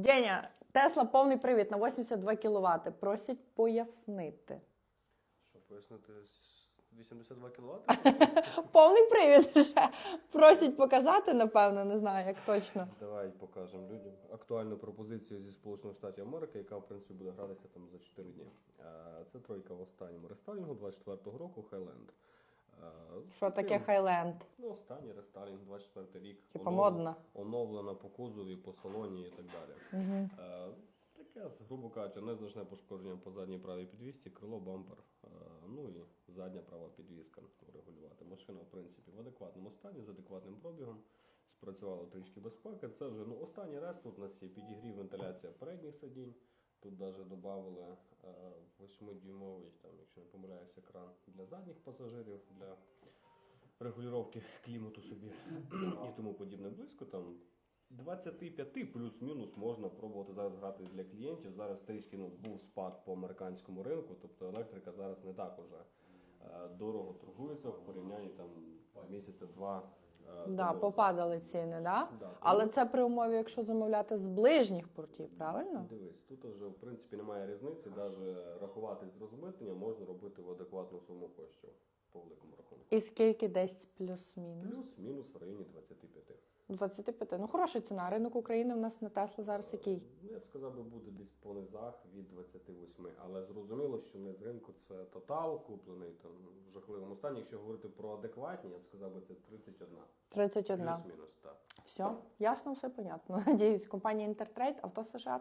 Деня, Тесла повний привід на 82 кВт. Просять пояснити. Що, пояснити с- 82 кВт? Повний привід ще просять показати, напевно, не знаю, як точно. Давай покажемо людям актуальну пропозицію зі Сполучених Штатів Америки, яка в принципі буде гратися там за 4 дні. Е, Це тройка в останньому рестайлінгу 24-го року Highland. Е, Що таке Хайленд? Ну, останній рестайлінг, 24 рік. Типа Онов- модно. Оновлена по кузові, по салоні і так далі. Угу. Е, Таке, грубо кажучи, незначне пошкодження по задній правій підвісці, крило, бампер, е, ну і задня права підвіска регулювати. Машина, в принципі, в адекватному стані, з адекватним пробігом. Спрацювало трішки безпеки. Це вже ну, останній раз тут у нас є підігрів вентиляція передніх сидінь. Тут навіть додали е, 8-дюймовий, там, якщо не помиляюсь, екран для задніх пасажирів, для регулювання клімату собі і тому подібне. Близько там 25 плюс-мінус можна пробувати зараз грати для клієнтів. Зараз трішки ну, був спад по американському ринку, тобто електрика зараз не так уже е, дорого торгується в порівнянні там місяця два. е, Да, попадали ціни, да? Да, Але це при умові, якщо замовляти з ближніх портів, правильно? Дивись, тут вже в принципі немає різниці, навіть рахувати з розмитнення можна робити в адекватну суму коштів по великому рахунку. І скільки десь плюс-мінус? Плюс-мінус в районі 25. 25. Ну, хороша ціна. Ринок України в нас на Тесла зараз який? Ну, я б сказав, би буде десь по низах від 28. Але зрозуміло, що не з ринку це тотал куплений там в жахливому стані. Якщо говорити про адекватні, я б сказав, би це 31. 31. Плюс-мінус, так. Все, ясно, все понятно. Надіюсь, компанія Intertrade, авто США